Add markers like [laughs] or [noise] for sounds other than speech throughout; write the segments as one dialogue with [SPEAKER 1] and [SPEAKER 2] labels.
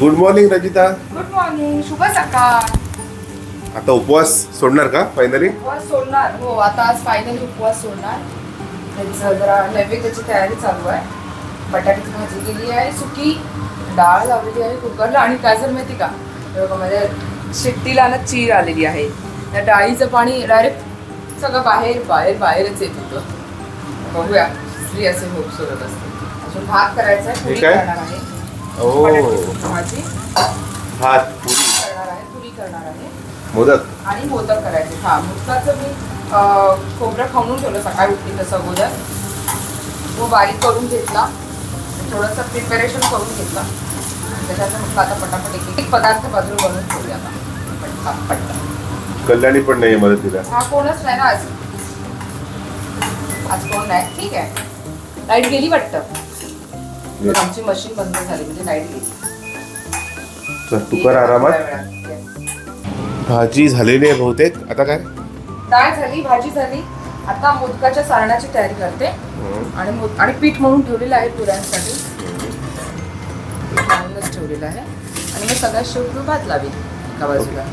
[SPEAKER 1] Good morning Rajita
[SPEAKER 2] good morning शुभ सकाळ.
[SPEAKER 1] आता उपवास सोडणार का फायनली
[SPEAKER 2] उपवास सोडणार. हो आता आज फायनली उपवास सोडणार. त्याचं जरा नैवेद्याची तयारी चालू आहे. बटाट्याची भाजी केली आहे सुकी डाळ लावलेली आहे कुकरला आणि काय झालं माहिती का? माझ्या शिट्टीला ना चीर आलेली आहे. त्या डाळीचं पाणी डायरेक्ट सगळं बाहेर बाहेर बाहेरच येत होतं. बघूया स्त्री असे होप सोडत असते. अजून भात करायचा आहे.
[SPEAKER 1] ओ
[SPEAKER 2] भाजी.
[SPEAKER 1] भात पुरी.
[SPEAKER 2] करणार आहे पुरी करणार आहे.
[SPEAKER 1] मोदक.
[SPEAKER 2] आणि मोदक करायचे. हा मोदकाचं मी खोबरं खाऊन ठेवलं सकाळी उठली तसं अगोदर. तो बारीक करून घेतला. थोडंसं प्रिपरेशन करून घेतला. त्याच्यात मग आता पटापट एक एक पदार्थ बाजूला बनवून ठेवूया आता. पटका पटका
[SPEAKER 1] कल्याणी पण नाही मदतीला
[SPEAKER 2] हा कोणच नाही ना आज. आज कोण नाही? ठीक आहे. लाइट गेली वाटतं? तर आमची मशीन बंद झाली म्हणजे लाइट गेली.
[SPEAKER 1] तू कर आरामात. भाजी झालेली आहे बहुतेक. आता काय?
[SPEAKER 2] डाळ झाली भाजी झाली. आता मोदकाच्या सारणाची तयारी करते. आणि आणि पीठ म्हणून ठेवलेलं आहे पुऱ्यांसाठी. म्हणूनच ठेवलेलं आहे. आणि मग सगळ्यात शेवटी भात लावेल एका बाजूला.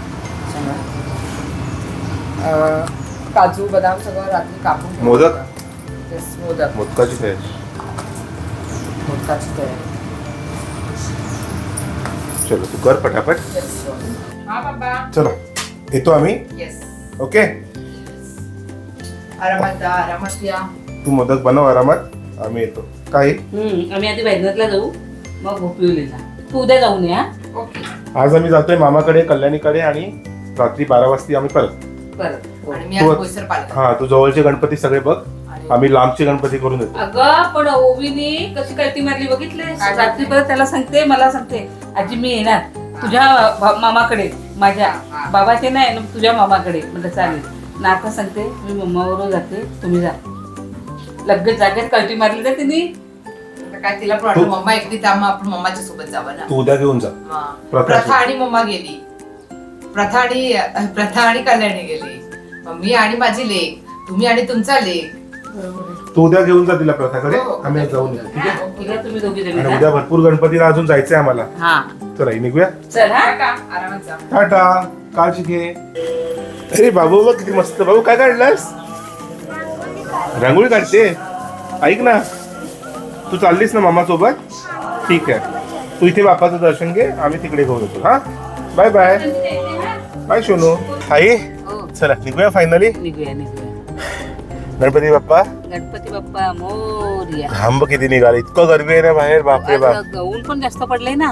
[SPEAKER 2] काजू बदाम सगळं रात्री कापून
[SPEAKER 1] मोदक?
[SPEAKER 2] मोदक.
[SPEAKER 1] मोदकाची तयारी.
[SPEAKER 2] तयारी
[SPEAKER 1] चलो तू कर पटापट. चलो येतो आम्ही.
[SPEAKER 2] येस
[SPEAKER 1] ओके
[SPEAKER 2] आरामात जा आरामात या.
[SPEAKER 1] तू मोदक बनव आरामात. आम्ही येतो. काय
[SPEAKER 3] हम्म, आम्ही आधी वैद्यनाथला जाऊ. मग भोपिवलीला तू उद्या जाऊन ये हा?
[SPEAKER 2] ओके
[SPEAKER 1] आज आम्ही जातोय मामाकडे कल्याणीकडे आणि रात्री बारा वाजता आम्ही परत.
[SPEAKER 3] परत. हो.
[SPEAKER 2] आणि मी
[SPEAKER 1] तू- हा जवळचे गणपती सगळे बघ. आम्ही लांबचे गणपती करून येतो
[SPEAKER 3] अगं पण ओवीने कशी कळती मारली बघितले
[SPEAKER 2] काय
[SPEAKER 3] रात्री परत त्याला सांगते मला सांगते आजी मी येणार. तुझ्या भा- मामाकडे माझ्या. बाबाचे नाही ना तुझ्या मामाकडे. म्हटलं चालेल. ना आता सांगते मी मम्माबरोबर जाते तुम्ही जा. लगेच जागेत कळती मारली तर तिने.
[SPEAKER 2] आता काय तिला पण वाटलं मम्मा एकटी त्यामुळे आपण मम्माच्या सोबत जावं ना.
[SPEAKER 1] तू उद्या घेऊन जा.
[SPEAKER 2] हा.
[SPEAKER 1] प्रथा
[SPEAKER 2] प्रथा आणि मम्मा गेली. प्रथा आणि प्रथा आणि कल्याणी गेली. मग मी आणि माझी लेक तुम्ही आणि तुमचा लेक.
[SPEAKER 1] तू उद्या घेऊन जा तिला प्रथाकडे.
[SPEAKER 2] हो, हो.
[SPEAKER 1] आम्ही आज जाऊन येतो ठीक आहे?
[SPEAKER 3] उद्या तुम्ही दोघी जणी
[SPEAKER 1] आणि
[SPEAKER 3] जा.
[SPEAKER 1] उद्या भरपूर गणपतीला अजून जायचंय आम्हाला.
[SPEAKER 3] हा.
[SPEAKER 1] चला ही निघूया.
[SPEAKER 3] चल हा.
[SPEAKER 2] का आरामात जा.
[SPEAKER 1] टाटा. काळजी घे. अरे बाबू बघ किती मस्त. बाबू काय काढलास रांगोळी काढते. ऐक ना. तू चाललीस ना मामा सोबत ठीक आहे. तू इथे बापाचं दर्शन घे. आम्ही तिकडे घेऊन येतो. हा? Bye bye. बाय सोनू. आई.
[SPEAKER 3] हो.
[SPEAKER 1] चला निघूया फायनली
[SPEAKER 3] निघूया निघूया.
[SPEAKER 1] गणपती बाप्पा?
[SPEAKER 3] गणपती बाप्पा मोरया.
[SPEAKER 1] घांब किती निघाले. इतकं गरमी आहे ना बाहेर बापरे बाप.
[SPEAKER 3] आज ऊन पण जास्त पडले ना.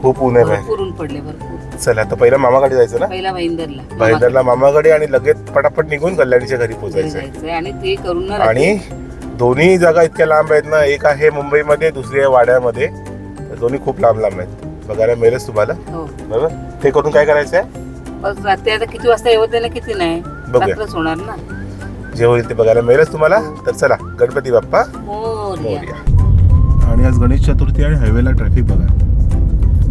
[SPEAKER 1] खूप ऊन आहे बाहेर.
[SPEAKER 3] भरपूर ऊन पडले भरपूर.
[SPEAKER 1] चला आता पहिला मामाकडे जायचं ना?
[SPEAKER 3] पहिला भाईंदरला
[SPEAKER 1] भाईंदरला मामाकडे आणि लगेच पटापट निघून कल्याणीच्या घरी पोहोचायचं.
[SPEAKER 3] जायचंय आणि ते करून ना
[SPEAKER 1] आणि दोन्ही जागा इतक्या लांब आहेत ना एक आहे मुंबईमध्ये दुसरी आहे वाड्यामध्ये. तर दोन्ही खूप लांब लांब आहेत. बघायला मिळेलच तुम्हाला.
[SPEAKER 3] हो.
[SPEAKER 1] बरोबर? ते करून काय करायचं आहे
[SPEAKER 3] बस रात्री आता किती वाजता येवत ना किती नाही.
[SPEAKER 1] बघूया.
[SPEAKER 3] रात्रच होणार ना.
[SPEAKER 1] जे होईल ते बघायला मिळेलच तुम्हाला. तर चला गणपती बाप्पा
[SPEAKER 3] मोरया.
[SPEAKER 1] मोरया. आणि आज गणेश चतुर्थी आणि हायवेला ट्रॅफिक बघा.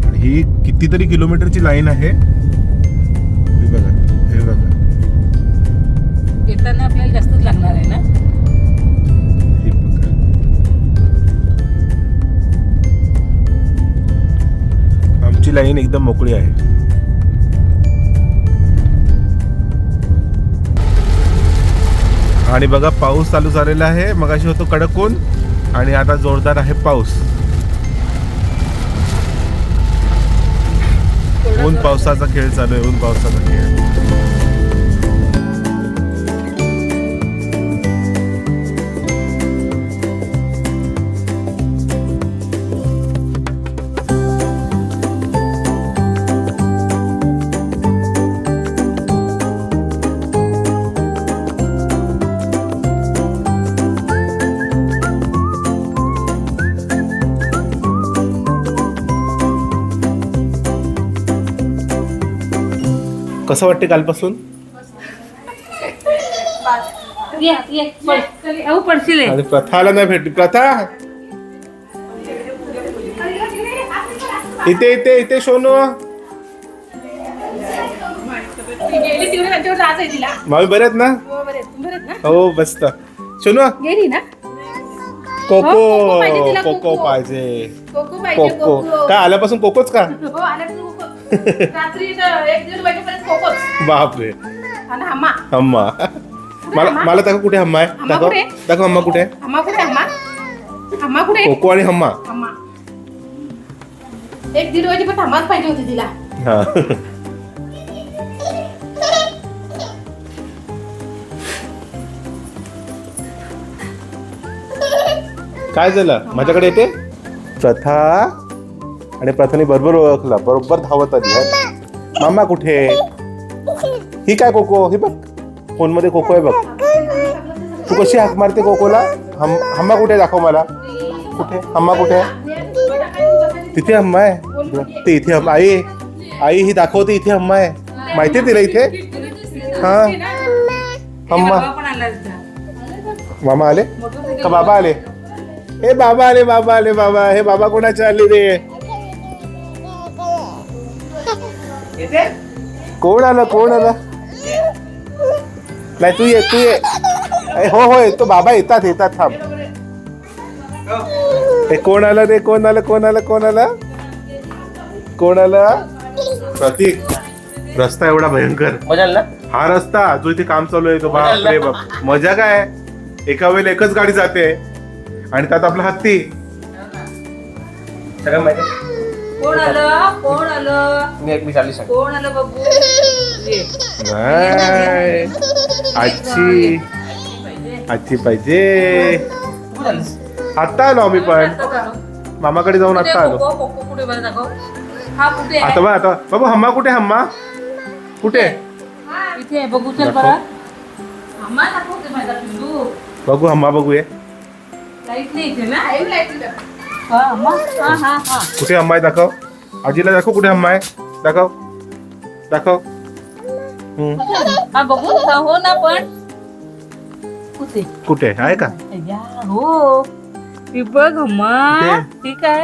[SPEAKER 1] आणि ही कितीतरी किलोमीटरची लाईन आहे. हे बघा हे बघा.
[SPEAKER 3] येताना आपल्याला जास्तच लागणार आहे ना?
[SPEAKER 1] हे बघा. आमची लाईन एकदम मोकळी आहे. आणि बघा पाऊस चालू झालेला आहे. मगाशी होतो कडक ऊन आणि आता जोरदार आहे पाऊस. ऊन पावसाचा खेळ चालू आहे ऊन पावसाचा खेळ. कसं वाटते कालपासून?
[SPEAKER 3] हे.
[SPEAKER 1] आणि प्रथाला नाही भेटली प्रथा? इथे इथे इथे सोनू.
[SPEAKER 4] गेली तिकडे त्यांच्यावर लाज आहे तिला
[SPEAKER 1] मामी बरे आहेत ना?
[SPEAKER 4] हो
[SPEAKER 1] हो मस्त सोनू
[SPEAKER 4] गेली ना कोको. पाहिजे.
[SPEAKER 1] कोको. पाहिजे
[SPEAKER 4] कोको.
[SPEAKER 1] काय आल्यापासून कोकोच का?
[SPEAKER 4] हो रात्री इथं एक दीड वाजेपर्यंत कोकोच
[SPEAKER 1] बापरे.
[SPEAKER 4] आणि हम्मा.
[SPEAKER 1] हम्मा. मला मला दाखव कुठे हम्मा आहे?
[SPEAKER 4] हम्मा
[SPEAKER 1] दाखव.
[SPEAKER 4] कुठे?
[SPEAKER 1] दाखव हम्मा कुठे आहे?
[SPEAKER 4] हम्मा कुठे हम्मा? हम्मा कुठे?
[SPEAKER 1] कोको आणि हम्मा.
[SPEAKER 4] हम्मा. एक दीड वाजेपर्यंत हम्माच पाहिजे होती तिला.
[SPEAKER 1] हा. काय झालं? माझ्याकडे येते? प्रथा? आणि प्रथाने बरोबर ओळखला बरोबर धावत आली आहे. मामा कुठे? ही काय कोको हे बघ फोनमध्ये कोको आहे बघ. तू कशी हाक मारते कोकोला हम हम्मा कुठे आहे? दाखव मला. कुठे? हम्मा कुठे आहे? तिथे हम्मा आहे. ते इथे हम्मा आई आई ही दाखवते इथे हम्मा आहे. माहिती आहे तिला इथे? हा. हम्मा. मामा आले? का बाबा आले? हे बाबा आले बाबा आले बाबा. हे बाबा कोणाचे आले रे? कोण आलं कोण आलं? नाही तू ये तू ये. हो हो तो बाबा येतात येतात थांब. हे कोण आलं रे कोण आलं कोण आलं कोण आलं? कोण आलं? प्रतीक रस्ता एवढा भयंकर.
[SPEAKER 5] मजा आली ना?
[SPEAKER 1] हा रस्ता जो इथे काम चालू आहे तो बाप रे बाप. मजा काय? एका वेळेला एकच गाडी जाते. आणि त्यात आपला हत्ती.
[SPEAKER 5] सगळं माहिती? आहे?
[SPEAKER 3] कोण आलं? कोण आलं?
[SPEAKER 5] मी एक मी चालली सांग.
[SPEAKER 3] कोण आलं ये.
[SPEAKER 1] नाही. आजची आजची पाहिजे.
[SPEAKER 5] कुठे चाललीस?
[SPEAKER 1] आता आलो आम्ही पण.
[SPEAKER 3] आता.
[SPEAKER 1] मामाकडे जाऊन
[SPEAKER 3] कुठे
[SPEAKER 1] आता आलो.
[SPEAKER 3] कोको कोको कुठे बरं दाखव. हा कुठे आहे?
[SPEAKER 1] आता बघ आता बाबू हम्मा कुठे हम्मा? कुठे?
[SPEAKER 3] इथे आहे बघू चल
[SPEAKER 1] दाखव.
[SPEAKER 3] बरं. आम्हा दाखवते माझा पिल्लू.
[SPEAKER 1] बघू हम्मा बघूया.
[SPEAKER 3] लाइट नाही इथे ना?
[SPEAKER 4] लाइट
[SPEAKER 3] हा अम्मा हा हा हा
[SPEAKER 1] कुठे हम्मा आहे दाखव. आजीला दाखव कुठे हम्मा आहे दाखव. दाखव. हम्म.
[SPEAKER 3] हा बघू. ना पण. कुठे?
[SPEAKER 1] कुठे? आहे का?
[SPEAKER 3] या हो. ती बघ अम्मा? ठीक आहे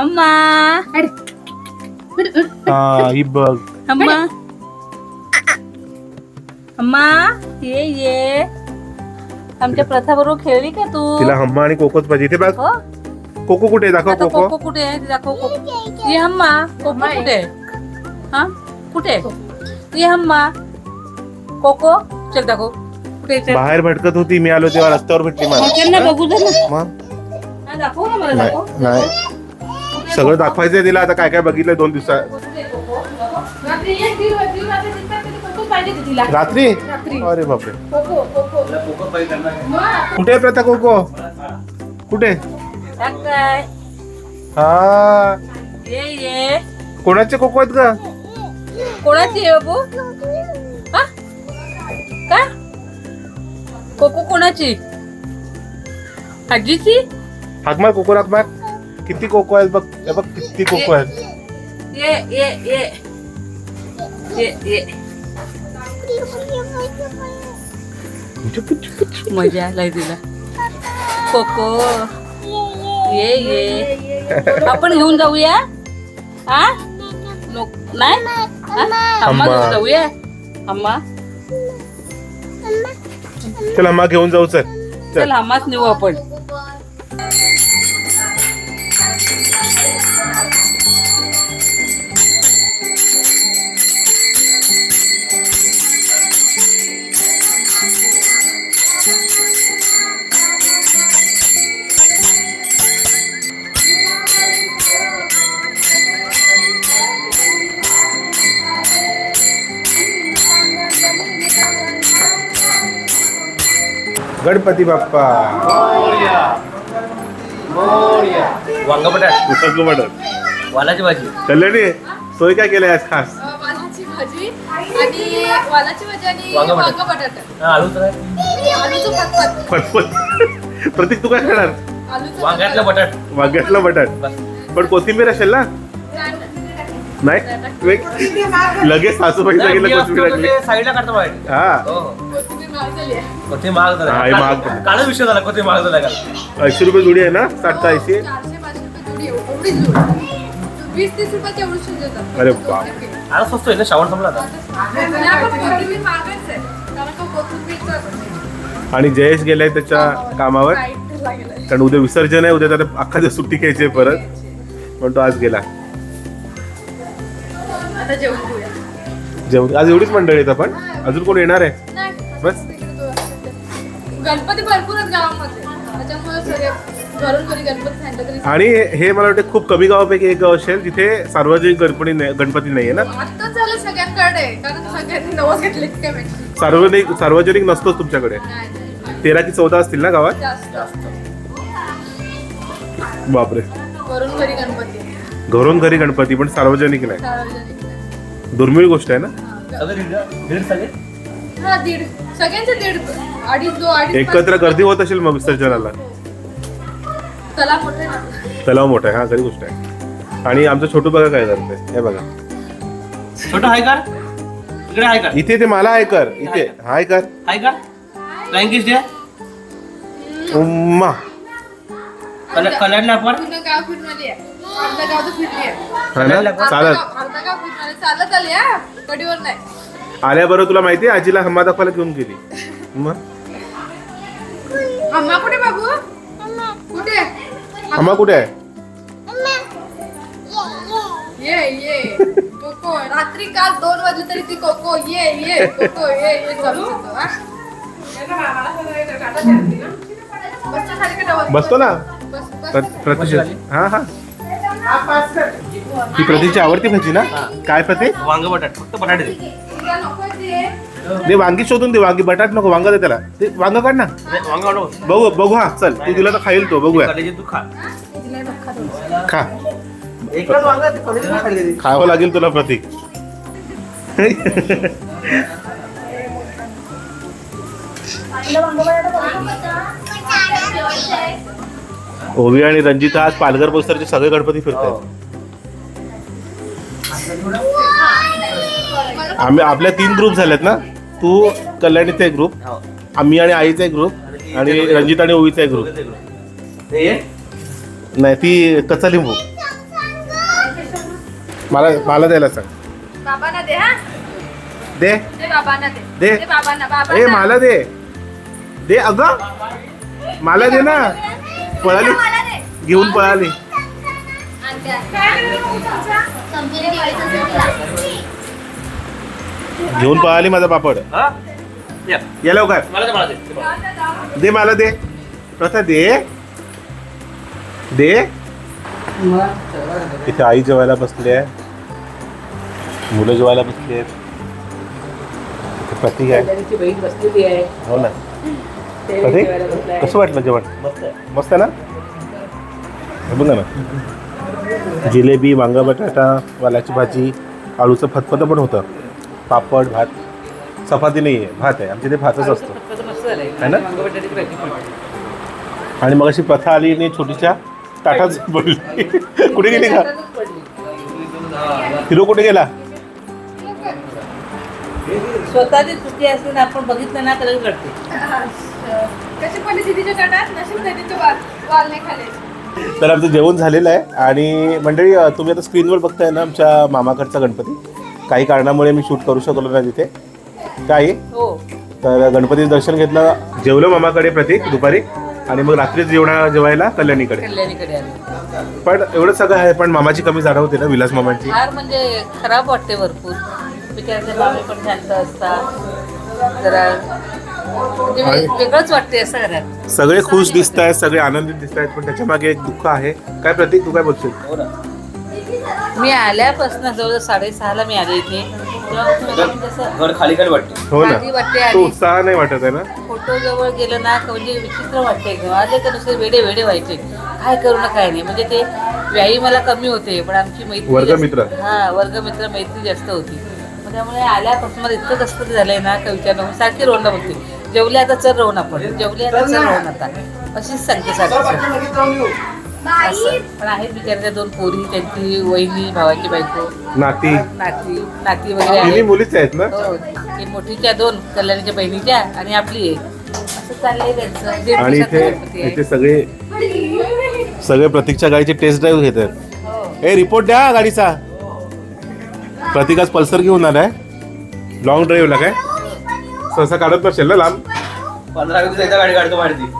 [SPEAKER 3] अम्मा
[SPEAKER 1] हा ही बघ.
[SPEAKER 3] अम्मा अम्मा ये ये. आमच्या प्रथा बरोबर खेळली का तू?
[SPEAKER 1] तिला हम्मा आणि कोकोच पाहिजे. इथे बघ.
[SPEAKER 3] हो.
[SPEAKER 1] कोको कुठे आहे? दाखव
[SPEAKER 3] आता
[SPEAKER 1] कोको.
[SPEAKER 3] कोको कुठे आहे? ते दाखव कोको. ये हम्मा. कोको कुठे आहे? हा? कुठे आहे? ये हम्मा. कोको? चल दाखव. कुठे आहे? चल
[SPEAKER 1] बाहेर भटकत होती मी आलो तेव्हा रस्त्यावर भेटली मला.
[SPEAKER 3] चल ना बघू दे ना.
[SPEAKER 1] मग?
[SPEAKER 3] हा, दाखव ना मला
[SPEAKER 1] नाही
[SPEAKER 3] दाखव.
[SPEAKER 1] नाही. सगळं दाखवायचंय तिला आता काय काय बघितलंय दोन दिवसात
[SPEAKER 3] कुठे आहे? कोको? दाखव.
[SPEAKER 4] रात्री एक दीड वाजे दीड वाजे तिथं तरी कोको पाहिजे होती तिला.
[SPEAKER 1] रात्री?
[SPEAKER 4] रात्री.
[SPEAKER 1] अरे बापरे.
[SPEAKER 4] कोको कोको. मग?
[SPEAKER 1] कुठे आहे प्रथा कोको? कुठे?
[SPEAKER 3] काय
[SPEAKER 1] हा.
[SPEAKER 3] ये ये.
[SPEAKER 1] कोणाचे कोको आहेत का
[SPEAKER 3] कोणाची आहे बाबू? हा? काय कोको कोणाची? आजीची
[SPEAKER 1] हाक मार कोको हाक मार. किती कोको आहेत बघ. हे बघ किती कोको आहेत.
[SPEAKER 3] ये ये ये. ये ये. मजा आलाय तिला. कोको ये ये. आपण घेऊन जाऊया. हा नो- नाही? हा? अम्मा. घेऊन जाऊया. अम्मा.
[SPEAKER 1] चल अम्मा घेऊन जाऊ चल
[SPEAKER 3] चल.
[SPEAKER 1] चल
[SPEAKER 3] अम्माच नेऊ आपण.
[SPEAKER 1] गणपती बाप्पा.
[SPEAKER 5] वांगा बटाट वालाची भाजी.
[SPEAKER 1] कल्याणी सोय काय केलंय आज खास?
[SPEAKER 2] वालाची भाजी आणि वालाची भाजी आणि
[SPEAKER 5] वांगं बटाटा.
[SPEAKER 2] वांगं बटाटा
[SPEAKER 5] हा, आलू तर आहे.
[SPEAKER 2] आलूचं फतफत
[SPEAKER 1] पटपट. प्रतीक तू काय खाणार
[SPEAKER 2] आलूचं
[SPEAKER 5] वांग्यातलं बटाट.
[SPEAKER 1] वांग्यातला बटाट.
[SPEAKER 5] बस.
[SPEAKER 1] पण कोथिंबीर असेल ना? नाही? वेग- लगेच सासूबाई
[SPEAKER 5] नाही, मी
[SPEAKER 1] सांगितलं
[SPEAKER 5] असतो
[SPEAKER 1] कोथिंबीर
[SPEAKER 5] म्हणजे साईडला काढतो
[SPEAKER 1] हा
[SPEAKER 5] हो. हो.
[SPEAKER 2] महाग झाली
[SPEAKER 1] हा, हे महाग
[SPEAKER 5] कालच विषय झाला महाग झाला काल
[SPEAKER 1] ऐंशी रुपये जोडी आहे ना? साठ ते ऐंशी?
[SPEAKER 2] चारशे पाचशे रुपये जोडी एव- एवढीच जोडी वीस तीस रुपयाची एवढी शिजवतात
[SPEAKER 1] अरे बाप.
[SPEAKER 5] आता स्वस्त आहे ना? श्रावण संपला आता.
[SPEAKER 2] आणि आपण कोथिंबीर महागच आहे. कारण का कोथिंबीरचं
[SPEAKER 1] आणि जयेश गेलाय त्याच्या कामावर.
[SPEAKER 2] Right.
[SPEAKER 4] लागेल
[SPEAKER 1] कारण उद्या विसर्जन आहे उद्या त्याला अख्खा दिवस सुट्टी घ्यायची आहे परत. पण तो आज गेला.
[SPEAKER 4] आता जेवण
[SPEAKER 1] आज एवढीच मंडळी आहेत आपण? अजून कोण येणार आहे?
[SPEAKER 4] नाही
[SPEAKER 1] बस.
[SPEAKER 4] गणपती भरपूर आहेत गावामध्ये. त्याच्यामुळे सगळे घरून घरी गणपती सांगितलं तरी
[SPEAKER 1] आणि हे मला वाटतं खूप कमी गावापैकी एक गाव असेल जिथे सार्वजनिक गणपती नाही गणपती नाहीये ना?
[SPEAKER 4] आत्ताच झालं सगळ्यांकडे कारण सगळ्यांनी नवस घेतले काय माहिती
[SPEAKER 1] सार्वजनिक सार्वजनिक नसतोच तुमच्याकडे.
[SPEAKER 4] नाही नाही
[SPEAKER 1] तेरा की चौदा असतील ना गावात?
[SPEAKER 4] जास्त
[SPEAKER 1] बापरे.
[SPEAKER 4] घरून घरी गणपती. आहे.
[SPEAKER 1] घरून घरी गणपती पण सार्वजनिक नाही.
[SPEAKER 4] सार्वजनिक नाही.
[SPEAKER 1] दुर्मिळ गोष्ट आहे ना?
[SPEAKER 5] सगळे दीड दीड सगळे
[SPEAKER 4] हा दीड. सगळ्यांचे दीड.
[SPEAKER 1] एकत्र गर्दी होत असेल मग विसर्जनाला.
[SPEAKER 4] तला मोठे ना?
[SPEAKER 1] तलाव मोठा आहे हा खरी गोष्ट आहे. आणि आमचं छोटू बघा काय करते हे बघा.
[SPEAKER 5] छोटं हाय कार. इकडे हाय कार.
[SPEAKER 1] इथे ते मला आहे कर इथे. हाय कर.
[SPEAKER 5] हाय कार. फ्लँकिश दे
[SPEAKER 1] उम्मा.
[SPEAKER 5] कलर कलर
[SPEAKER 1] ना? चालत.
[SPEAKER 4] नाही.
[SPEAKER 1] आल्याबरोबर तुला माहिती आहे आजीला हम्मा दाखवायला घेऊन गेली. मग
[SPEAKER 4] अम्मा कुठे बाबू? कुठे?
[SPEAKER 1] हम्मा कुठे? आहे
[SPEAKER 4] ये ये. कोको रात्री काल दोन वाजले तरी ती कोको. ये ये कोको ये ये चालू हा?
[SPEAKER 1] बसतो ना?
[SPEAKER 4] बस बस.
[SPEAKER 1] प्र- प्रतीक्षा. हा हा. ती प्रतीकची आवडती भाजी ना? काय प्रतीक
[SPEAKER 5] वांग बटाट फक्त बटाटे. दे
[SPEAKER 4] तुला
[SPEAKER 1] वांगी शोधून दे वांगी बटाट नको वांग दे त्याला. ते वांग काढ ना. बघू बघू हा चल तू दिला तर खाईल तो बघूया.
[SPEAKER 5] खा.
[SPEAKER 1] खावं लागेल तुला प्रतीक. ओवी आणि रंजिता आज पालघर पोस्टरचे सगळे गणपती फिरतात आम्ही आपल्या तीन ग्रुप झालेत ना? तू कल्याणीचा एक ग्रुप
[SPEAKER 5] हो.
[SPEAKER 1] आम्ही आणि आईचा एक ग्रुप आणि रंजित आणि ओवीचा एक ग्रुप. नाही ती कच्चा लिंबू मला मला द्यायला सांग.
[SPEAKER 4] बाबांना दे हा?
[SPEAKER 1] दे.
[SPEAKER 4] दे बाबांना दे.
[SPEAKER 1] दे.
[SPEAKER 4] दे बाबांना
[SPEAKER 1] ए
[SPEAKER 4] बाबांना
[SPEAKER 1] मला दे. दे अगं. मला दे ना. पळाली.
[SPEAKER 4] मला दे.
[SPEAKER 1] घेऊन पळाली. घेऊन पळाली माझा पापड.
[SPEAKER 5] हा? या.
[SPEAKER 1] या लवकर.
[SPEAKER 5] मला दे, मला दे.
[SPEAKER 1] दे मला दे. प्रथा दे. दे. इथे आई जेवायला बसली आहे. मुलं जेवायला बसली आहेत. इथे प्रतीक आहे.
[SPEAKER 3] कल्याणीची बहीण बसलेली आहे.
[SPEAKER 1] हो ना.
[SPEAKER 3] ते जेवायला बसलाय.
[SPEAKER 1] कसं वाटलं जेवण?
[SPEAKER 5] मस्त आहे.
[SPEAKER 1] मस्त आहे ना? हे बघा ना. जिलेबी वांगा बटाटा वालाची भाजी आळूचं फतफतं पण होतं. पापड भात चपाती नाही आहे. भात आहे. आमच्या इथे भातच असतो.
[SPEAKER 3] फतफतं मस्त झालंय.
[SPEAKER 1] है ना? आणि मग अशी प्रथा आली आणि छोटीच्या ताटात पडली. कुठे गेली का. हिरो कुठे गेला?
[SPEAKER 3] स्वतःची चुकी असते ना आपण बघितलं ना तर घडते
[SPEAKER 4] नाही
[SPEAKER 1] आमचं जेवण झालेलं आहे. आणि मंडळी तुम्ही आता स्क्रीनवर बघताय ना आमच्या मामाकडचा गणपती? काही कारणामुळे मी शूट करू शकलो नाही तिथे. काय?
[SPEAKER 3] हो.
[SPEAKER 1] तर गणपतीचं दर्शन घेतलं. जेवलो मामाकडे प्रतीक दुपारी. आणि मग रात्री जेवणा जेवायला कल्याणीकडे.
[SPEAKER 3] कल्याणीकडे आलो.
[SPEAKER 1] पण एवढं सगळं आहे पण मामाची कमी जाणवते ना विलास मामांची.
[SPEAKER 3] फार म्हणजे खराब वाटते भरपूर. बिचारचे बाबे पण शांत असतात. जरा म्हणजे वे- वेगळंच वाटते असं घरात
[SPEAKER 1] सगळे खुश दिसत आहेत सगळे आनंदित दिसत आहेत पण त्याच्यामागे एक दुःख आहे. काय प्रतीक तू काय बोलशील?
[SPEAKER 5] हो ना.
[SPEAKER 3] मी आल्यापासून जवळजवळ साडेसहाला मी आले इथे.
[SPEAKER 5] घर खाली खाली वाटते.
[SPEAKER 1] हो ना.
[SPEAKER 3] वाटते
[SPEAKER 1] तो उत्साह नाही वाटत आहे ना?
[SPEAKER 3] फोटो जवळ गेलं ना का म्हणजे विचित्र वाटते आले तर नुसते वेडे वेडे व्हायचे. काय करू ना काय नाही. म्हणजे ते व्यायी मला कमी होते पण आमची मैत्री
[SPEAKER 1] वर्गमित्र.
[SPEAKER 3] जास्त- हा वर्गमित्र मैत्री जास्त होती. मग त्यामुळे आल्यापासून मला इतकं कसं तरी झालंय ना का विचार नको. सारखी रोवणं बघते. जेवले आता चल राहून आपण. जेवले आता चल राहून आता. अशीच सांगते सारखी. असं पण आहेत बिचारच्या दोन पोरी त्यांची वहिनी भावाची बायको.
[SPEAKER 1] नाती.
[SPEAKER 3] नाती नाती वगैरे
[SPEAKER 1] तिन्ही
[SPEAKER 3] आहेत.
[SPEAKER 1] मुलीच आहेत ना?
[SPEAKER 3] हो. ती मोठीच्या दोन कल्याणीच्या बहिणीच्या आणि आपली एक. असं चाललंय त्यांचं. दीड
[SPEAKER 1] आणि इथे
[SPEAKER 3] गणपती आहे.
[SPEAKER 1] इथे सगळे सगळे प्रतीकच्या गाडीची टेस्ट ड्राईव्ह घेतात
[SPEAKER 3] हो.
[SPEAKER 1] ए रिपोर्ट द्या गाडीचा. प्रतीक आज पल्सर घेऊन आलाय लॉंग ड्राईव्हला काय? सहसा काढत नसेल ना लांब?
[SPEAKER 5] पंधरा गाडी काढतो बाहेर ती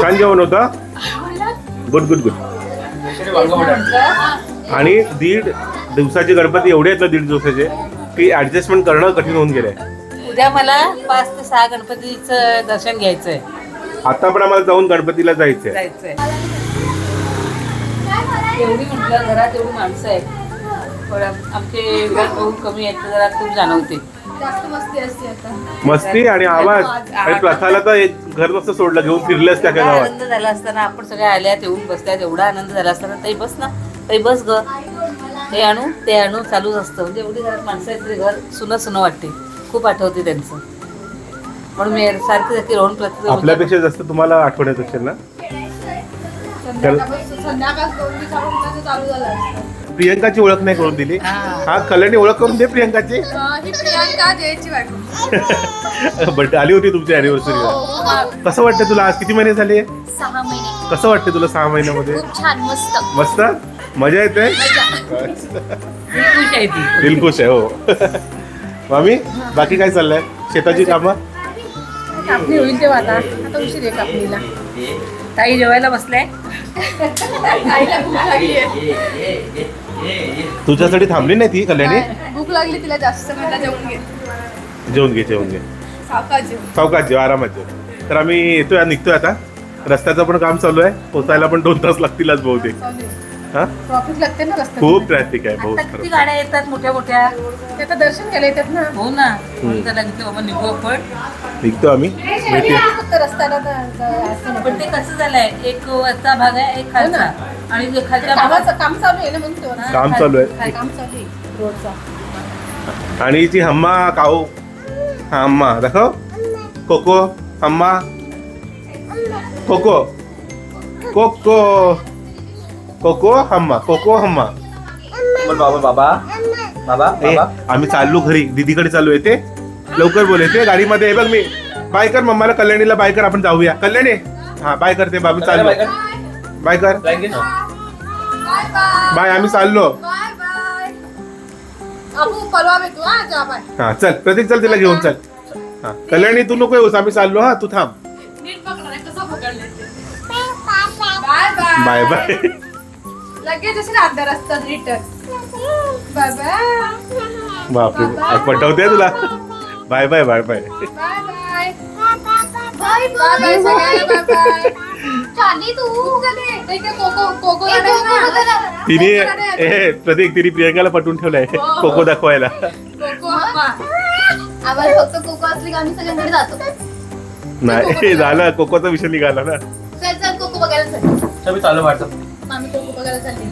[SPEAKER 1] छान जेवण होतं. गुड गुड गुड आणि दीड दिवसाचे गणपती एवढे आहेत ना दीड दिवसाचे की ऍडजस्टमेंट करणं कठीण होऊन गेलंय.
[SPEAKER 3] उद्या मला पाच ते सहा गणपतीचं दर्शन घ्यायचंय.
[SPEAKER 1] आता पण आम्हाला जाऊन गणपतीला जायचंय.
[SPEAKER 3] जायचंय. एवढी म्हटलं घरात एवढी माणसं आहेत. पण आमचे कमी आहेत तर जरा खूप जाणवते.
[SPEAKER 4] मस्ती असते आता.
[SPEAKER 1] मस्ती आणि आवाज. आणि प्रथाला तर एक घर नसतं सोडलं घेऊन फिरलेच त्या गावात.
[SPEAKER 3] आनंद झाला असताना आपण सगळ्या आल्यात येऊन बसल्यात. एवढा आनंद झाला असताना ताई बस ना. ताई बस ग. हे आणू ते आणू चालूच असतं. म्हणजे एवढी घरात माणसं आहेत तरी घर सुनं सुनं वाटते. खूप आठवते त्यांचं. म्हणून मी सारखी सारखी राहून प्रत्येक
[SPEAKER 1] आपल्यापेक्षा जास्त तुम्हाला आठवण येत असेल ना?
[SPEAKER 4] संध्याकाळ संध्याकाळ दोन दिवसापासून चालू झालं असतं.
[SPEAKER 1] प्रियंकाची ओळख नाही करून दिली.
[SPEAKER 3] हा.
[SPEAKER 1] हा कल्याणी ओळख करून दे प्रियंकाची.
[SPEAKER 4] अं, ही प्रियांका जयची बायको [laughs]
[SPEAKER 1] बट आली होती तुमच्या अॅनिव्हर्सरीला कसं वाटतं तुला आज? किती महिने झाले?
[SPEAKER 4] सहा महिने.
[SPEAKER 1] कसं वाटतं तुला सहा महिन्यामध्ये?
[SPEAKER 4] खूप छान मस्त.
[SPEAKER 1] मस्त? मजा येते?
[SPEAKER 3] खुश आहे ती.
[SPEAKER 1] हो. [laughs] मामी बाकी काय चाललंय? शेताची कामं?
[SPEAKER 2] कापणी होईल तेव्हा आता. आता उशीर आहे कापणीला.
[SPEAKER 3] ताई जेवायला बसलाय
[SPEAKER 4] आईला [laughs] भूक लागली आहे.
[SPEAKER 1] तुझ्यासाठी थांबली नाही ती कल्याणी?
[SPEAKER 4] भूक लागली तिला जास्त जेवून घे.
[SPEAKER 1] जेवून घे जेवून घे.
[SPEAKER 4] सावकाश
[SPEAKER 1] जेव. आरामात जेव. तर आम्ही येतोय निघतोय आता. रस्त्याचं पण काम चालू आहे. पोचायला पण दोन तास लागतील आज बहुतेक हा?
[SPEAKER 2] ट्रॉफिक लागते ना रस्त्यात
[SPEAKER 1] खूप ट्रॅफिक आहे बहुत
[SPEAKER 3] आता किती
[SPEAKER 1] खरं
[SPEAKER 3] गाड्या येतात मोठ्या मोठ्या?
[SPEAKER 2] ते आता दर्शन घ्यायला येतात ना.
[SPEAKER 3] हो ना. म्हणून त्याला तिथे बाबा निघू आपण.
[SPEAKER 1] निघतो आम्ही. भेटूया.
[SPEAKER 2] फक्त रस्त्याला तर- तर असं नको.
[SPEAKER 3] पण ते कसं झालंय एक वरचा भाग आहे एक खालचा. आणि जे खालच्या भागात
[SPEAKER 2] कामाचं काम चालू आहे ना म्हणून तेव्हा.
[SPEAKER 3] हा,
[SPEAKER 1] काम चालू आहे.
[SPEAKER 2] काम चालू आहे रोडचा.
[SPEAKER 1] आणि ती हम्मा काऊ हा हम्मा. दाखव. कोको हम्मा. कोको कोको कोको हम्मा कोको हम्मा.
[SPEAKER 5] बोल बाबा बाबा. बाबा
[SPEAKER 1] ए,
[SPEAKER 5] बाबा.
[SPEAKER 1] आम्ही चाललो घरी. दीदीकडे चालू येते लवकर बोल येते गाडीमध्ये. हे बघ मी. बाय कर मम्माला कल्याणीला बाय कर आपण जाऊया. कल्याणी. हा बाय करते बाबी चाललो. बाय कर.
[SPEAKER 4] बाय बाय
[SPEAKER 1] बाय आम्ही चाललो.
[SPEAKER 4] Bye bye. अबू परवा भेटू हा जा बाय.
[SPEAKER 1] हा चल. प्रतीक चल तिला घेऊन चल. हा कल्याणी तू नको येऊस. आम्ही चाललो हा तू थांब.
[SPEAKER 4] नीट पकडा नाही कसं पकडले. Bye bye.
[SPEAKER 1] Bye bye.
[SPEAKER 4] लगेच असे रिटर्न
[SPEAKER 1] बापरे आज पटवते तुला. Bye bye bye bye.
[SPEAKER 4] Bye bye. Bye bye सगळ्यांना बाय बाय. चाली तू ठीक आहे कोको कोको
[SPEAKER 1] तिने ए प्रतीक तिने प्रियंकाला पटवून ठेवलंय. कोको दाखवायला.
[SPEAKER 4] कोको अम्मा
[SPEAKER 6] आम्हाला फक्त कोको असली का आम्ही सगळ्यांकडे जातो.
[SPEAKER 1] नाही झालं कोकोचा विषय निघाला ना.
[SPEAKER 6] चल चल कोको बघायला चालू.
[SPEAKER 5] वाटतं
[SPEAKER 6] आम्ही कोको बघायला चालली.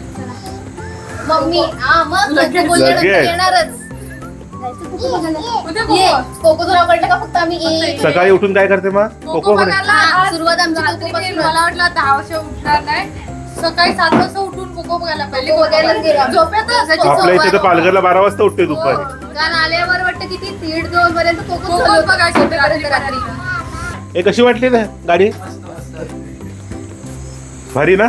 [SPEAKER 6] मम्मी हा मग बोलल्यानंतर
[SPEAKER 1] लगेच.
[SPEAKER 6] येणारच. जायचं कोको बघायला.
[SPEAKER 4] उद्या
[SPEAKER 6] ये
[SPEAKER 4] कोको
[SPEAKER 6] कोको जर आवडलं का फक्त आम्ही? ये
[SPEAKER 1] सकाळी उठून काय करते मग?
[SPEAKER 4] कोको
[SPEAKER 1] कोको कडे
[SPEAKER 4] बघायला
[SPEAKER 6] हा,
[SPEAKER 4] आज
[SPEAKER 6] सुरुवात आमची
[SPEAKER 4] रात्री
[SPEAKER 6] कोकोपासून
[SPEAKER 4] मी- मला वाटलं दहा उठणार नाही. सकाळी सात वाजता उठून कोको बघायला
[SPEAKER 6] कोको बघायलाच गेलो. आम्ही.
[SPEAKER 4] झोपेतच
[SPEAKER 6] त्याची
[SPEAKER 1] आपल्या इथे तर
[SPEAKER 6] सवय.
[SPEAKER 1] पालघरला बारा वाजता उठते दुपारी.
[SPEAKER 6] कारण आल्यावर वाटतं किती दीड दोन पर्यंत कोको.
[SPEAKER 4] बघायचं होतं रात्री
[SPEAKER 6] रात्री.
[SPEAKER 1] ए कशी वाटली ना गाडी? भारी ना?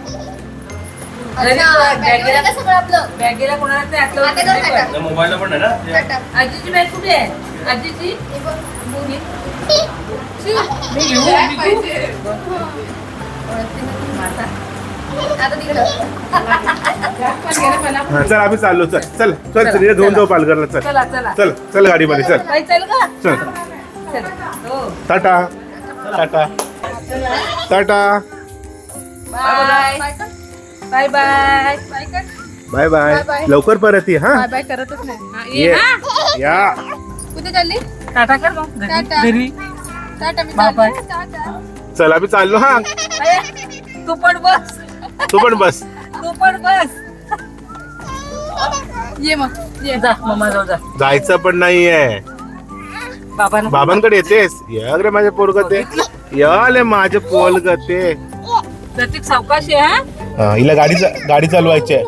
[SPEAKER 3] घरी
[SPEAKER 6] अच्छा,
[SPEAKER 3] बॅगेला
[SPEAKER 6] बॅगेला का सगळं आपलं?
[SPEAKER 3] बॅगेला कोणालाच नाही ऐकलं
[SPEAKER 6] आता कर
[SPEAKER 3] होतं
[SPEAKER 6] टाटा.
[SPEAKER 5] मोबाईल पण. आहे ना?
[SPEAKER 6] टाटा.
[SPEAKER 3] आजीची बॅग कुठे आहे? आजीची?
[SPEAKER 6] हे बघ, दोन्ही.
[SPEAKER 3] मी घेऊ
[SPEAKER 4] बॅग
[SPEAKER 3] मी घेऊ
[SPEAKER 4] पाहिजे.
[SPEAKER 3] माता.
[SPEAKER 6] आता तिकडं.
[SPEAKER 1] हा, चल आम्ही चाललो चल चल. चल चल हिला घेऊन जाऊ पालघरला चल.
[SPEAKER 3] चला चला.
[SPEAKER 1] चल चल गाडीमध्ये चल.
[SPEAKER 3] चल का
[SPEAKER 1] चल.
[SPEAKER 3] चल. हो.
[SPEAKER 1] Tata. Tata. Tata.
[SPEAKER 3] Bye. Bye. Bye
[SPEAKER 4] bye. कर.
[SPEAKER 1] Bye bye.
[SPEAKER 4] बाय.
[SPEAKER 1] लवकर परत ये हा?
[SPEAKER 4] बाय बाय करतच नाही.
[SPEAKER 1] ये या.
[SPEAKER 4] कुठे चालली?
[SPEAKER 3] टाटा कर मग घरी.
[SPEAKER 4] टाटा.
[SPEAKER 3] घरी.
[SPEAKER 4] टाटा मी
[SPEAKER 3] बाय, बाय.
[SPEAKER 4] चालली. टाटा.
[SPEAKER 1] चल आम्ही चाललो हा.
[SPEAKER 3] अरे, तू पण बस.
[SPEAKER 1] तू पण बस.
[SPEAKER 3] तू पण बस.
[SPEAKER 4] ये मग ये.
[SPEAKER 3] जा मम्मा जाऊ जा.
[SPEAKER 1] जायचं पण नाहीये.
[SPEAKER 3] बाबांना
[SPEAKER 1] बाबांकडे येतेस? ये रे माझे पोरग ते. याले माझे पोल गते
[SPEAKER 3] प्रतीक सावकाशी आहे हा?
[SPEAKER 1] हिला गाडी चा- गाडी चालवायची आहे.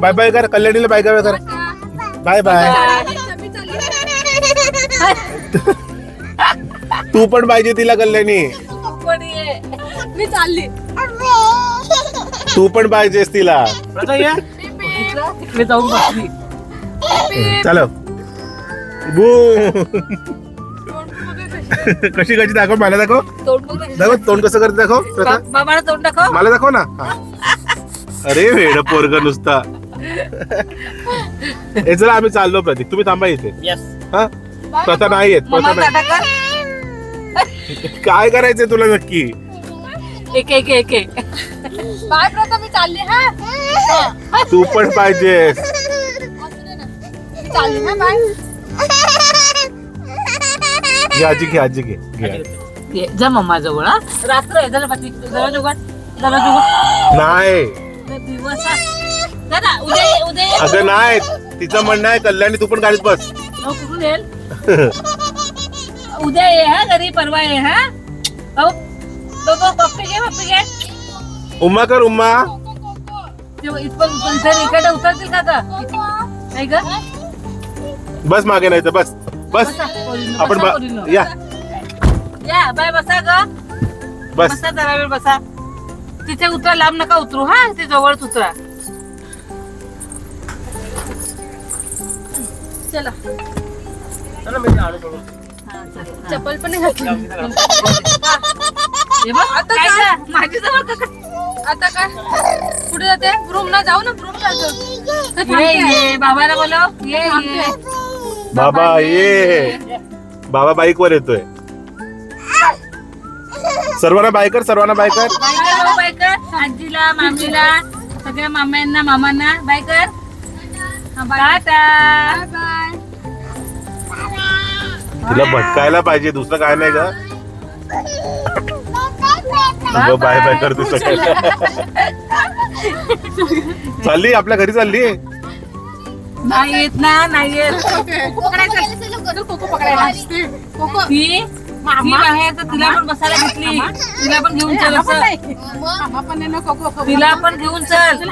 [SPEAKER 1] बाय बाय कर कल्याणीला बाय बाय कर. Bye bye. [laughs] तू पण पाहिजे तिला कल्याणी.
[SPEAKER 4] मी चालली.
[SPEAKER 1] तू पण पाहिजेस तिला.
[SPEAKER 3] तिकडे जाऊन बसली.
[SPEAKER 1] चलो. बू कशी कशी दाखव मला दाखव.
[SPEAKER 3] ना.
[SPEAKER 1] दाखव तोंड कसं करते दाखव
[SPEAKER 3] तोंड दाखव.
[SPEAKER 1] मला दाखव ना. अरे वेड पोरग नुसता. हे चला आम्ही चाललो प्रतीक. तुम्ही थांबा इथे.
[SPEAKER 5] यस
[SPEAKER 1] हा? प्रथा नाही येत प्रथा
[SPEAKER 3] टाटा
[SPEAKER 1] नाही.
[SPEAKER 3] कर
[SPEAKER 1] काय करायचंय तुला नक्की?
[SPEAKER 3] एक एक एक एक.
[SPEAKER 4] बाय प्रथा मी चालली हा?
[SPEAKER 1] तू पण पाहिजेस.
[SPEAKER 4] चालली हा बाय
[SPEAKER 1] घे आजी घे आजी घे. घे
[SPEAKER 3] ये, जा मम्मा जवळ हा. रात्र आहे जुगाड
[SPEAKER 1] नाही.
[SPEAKER 3] दिवस आहे. जा ना, उद्या ये, उद्या ये.
[SPEAKER 1] अगं नाही. तिचं म्हणणं आहे कल्याणी तू पण गाडीत बस.
[SPEAKER 3] हो, कुठून येईल? उद्या ये हा घरी परवा ये हा. हो बघ पप्पी घे पप्पी घे.
[SPEAKER 1] उम्मा कर उम्मा
[SPEAKER 3] ते इथं इथे इकडे उतरतील का ग नाही ग
[SPEAKER 1] बस मागे नाही तर बस. बस. आपण बा-. या.
[SPEAKER 3] या बाय बसा ग.
[SPEAKER 1] बस.
[SPEAKER 3] बसा जरा वेळ बसा. तिथे उतरा लांब नका उतरू हा? ते जवळच उतरा.
[SPEAKER 4] चला. चप्पल पण नाही घातली.
[SPEAKER 3] हे. बघ, काय? माझी जवळ का काय?
[SPEAKER 4] आता काय? कुठे जाते? रूम ना जाऊ ना रूम
[SPEAKER 3] ये ये बाबाला बोलव. ये ये.
[SPEAKER 1] बाबा ये. बाबा बाईक वर येतोय. सर्वांना बाय कर सर्वांना बाय कर
[SPEAKER 3] बायकर बायकर आजीला मामीला सगळ्या माम्यांना मामांना बायकर.
[SPEAKER 1] तिला भटकायला पाहिजे दुसरं काय नाही का बाय बाय कर तू सगळ्यांना. चालली आपल्या घरी चालली.
[SPEAKER 3] नाही येत ना नाही येत
[SPEAKER 4] कोको पकडायला कोको
[SPEAKER 3] ती ती बाहेर तर तिला पण बसायला घेतली. तिला पण घेऊन चल असं. तिला पण घेऊन चल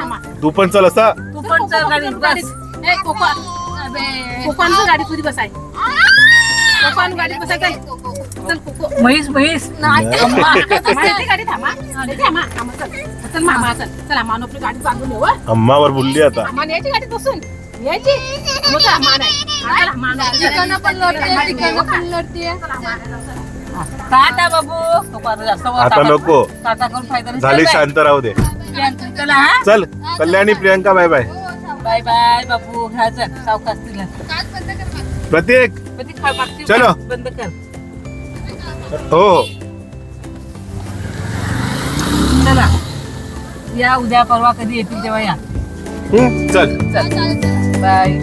[SPEAKER 1] तू पण चल असा.
[SPEAKER 3] तू पण चल गाडीत बस.
[SPEAKER 4] कधी बसाय कोकोन गाडीत बसाय चल चल कोको.
[SPEAKER 3] म्हैस म्हैस.
[SPEAKER 4] अम्मा, येते गाडी थांबा. चल. चल मामा चल. चल आपली गाडी बांधून येऊ.
[SPEAKER 1] अम्मावर बोलली आता.
[SPEAKER 4] अम्मा यायची गाडीत बसून. यायची? मग चल, अम्मा नाही चल, अम्मा नाही. चल,
[SPEAKER 6] पण लढते तिकडनं पण लढते.
[SPEAKER 4] चल, अम्मा नाही, चल.
[SPEAKER 3] टाटा बाबू? जास्त वर
[SPEAKER 1] आता नको.
[SPEAKER 3] टाटा करून फायदा नाही.
[SPEAKER 1] झाली
[SPEAKER 3] चल
[SPEAKER 1] शांत राहू दे.
[SPEAKER 3] बाय. चला हा.
[SPEAKER 1] चल Kalyani Priyanka bye bye.
[SPEAKER 3] Bye bye बाबू. घ्या चल सावकाश तिला.
[SPEAKER 1] प्रत्येक
[SPEAKER 3] पण ती खा- मागची
[SPEAKER 1] चलो.
[SPEAKER 3] बंद कर.
[SPEAKER 1] हो हो.
[SPEAKER 3] चला. या उद्या परवा कधी येतील तेव्हा या. चल. बाय